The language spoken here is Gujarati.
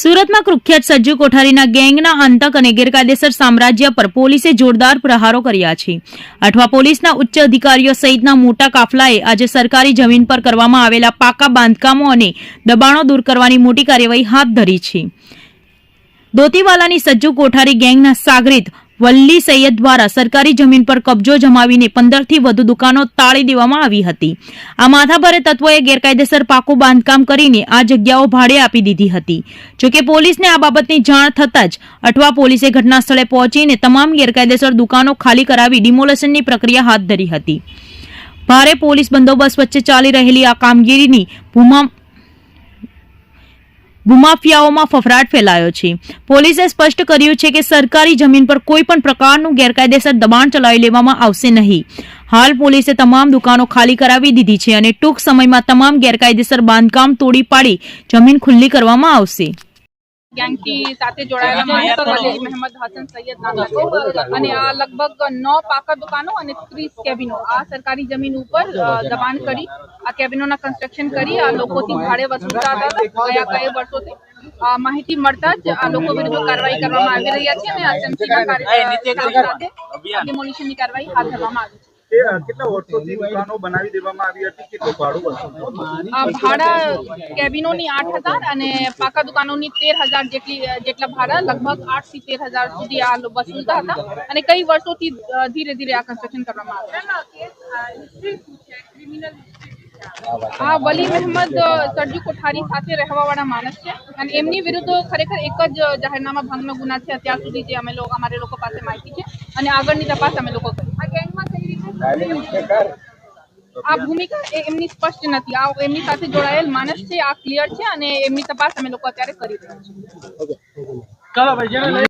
સુરતમાં કુખ્યાત સજ્જુ કોઠારીના ગેંગના અંતક અને ગેરકાયદેસર સામ્રાજ્ય પર પોલીસે જોરદાર પ્રહારો કર્યા છે. અઠવા પોલીસના ઉચ્ચ અધિકારીઓ સહિતના મોટા કાફલાએ આજે સરકારી જમીન પર કરવામાં આવેલા પાકા બાંધકામો અને દબાણો દૂર કરવાની મોટી કાર્યવાહી હાથ ધરી છે. દોતીવાલાની સજ્જુ કોઠારી ગેંગના સાગરીત વલ્લી સૈયદ દ્વારા સરકારી જમીન પર કબજો જમાવીને પંદરથી વધુ દુકાનો તાળી દેવામાં આવી હતી. આ માથાભારે તત્વોએ ગેરકાયદેસર પાકું બાંધકામ કરીને આ જગ્યાઓ ભાડે આપી દીધી હતી. જોકે પોલીસને આ બાબતની જાણ થતાં જ અઠવા પોલીસે ઘટના સ્થળે પહોંચીને તમામ ગેરકાયદેસર દુકાનો ખાલી કરાવી ડિમોલેશનની પ્રક્રિયા હાથ ધરી હતી. ભારે પોલીસ બંદોબસ્ત વચ્ચે ચાલી રહેલી આ કામગીરીની ભૂમા ભૂમાફિયાઓમાં ફફડાટ ફેલાયો છે. પોલીસે સ્પષ્ટ કર્યું છે કે સરકારી જમીન પર કોઈ પણ પ્રકારનું ગેરકાયદેસર દબાણ ચલાવી લેવામાં આવશે નહીં. હાલ પોલીસે તમામ દુકાનો ખાલી કરાવી દીધી છે અને ટૂંક સમયમાં તમામ ગેરકાયદેસર બાંધકામ તોડી પાડી જમીન ખુલ્લી કરવામાં આવશે. ગેંગથી સાથે જોડાયેલા માણસો વલી મહેમદ હસન સૈયદ નામના છે અને આ લગભગ નવ પાકા દુકાનો અને ત્રીસ કેબિનો આ સરકારી જમીન ઉપર દબાણ કરી આ કેબિનોના કન્સ્ટ્રક્શન કરી આ લોકોથી ભાડે વસૂલતા હતા ગયા કઈ વર્ષોથી માહિતી મળતા જ આ લોકો વિરુદ્ધ કાર્યવાહી કરવામાં આવી રહ્યા છે અને એસએમસીના કાર્ય ડિમોલિશનની કાર્યવાહી હાથ ધરવામાં આવી છે તે કેટલા વર્ષોથી દુકાનો બનાવી દેવામાં આવી હતી? કેટલું ભાડું ભાડા કેબિનોની આઠ હજાર અને પાકા દુકાનોની તેર હજાર જેટલી જેટલા ભાડા લગભગ આઠથી તેર હજાર સુધી આ લો- વસૂલતા હતા. અને કઈ વર્ષોથી ધીરે ધીરે આ કન્સ્ટ્રક્શન કરવામાં આવે આ વલી મહેમદ સરજુ કોઠારી સાથે રહેવાવાળા માણસ છે. અને એમની વિરુદ્ધ ખરેખર એક જ જાહેરનામા ભંગનો ગુના છે. અત્યાર સુધી જે અમે લોકો અમારે લોકો પાસે માહિતી છે. અને આગળની તપાસ અમે લોકો કરી આ ભૂમિકા એમની સ્પષ્ટ નથી. આ એમની સાથે જોડાયેલ માણસ છે આ ક્લિયર છે અને એમની તપાસ અમે લોકો અત્યારે કરી રહ્યા છીએ.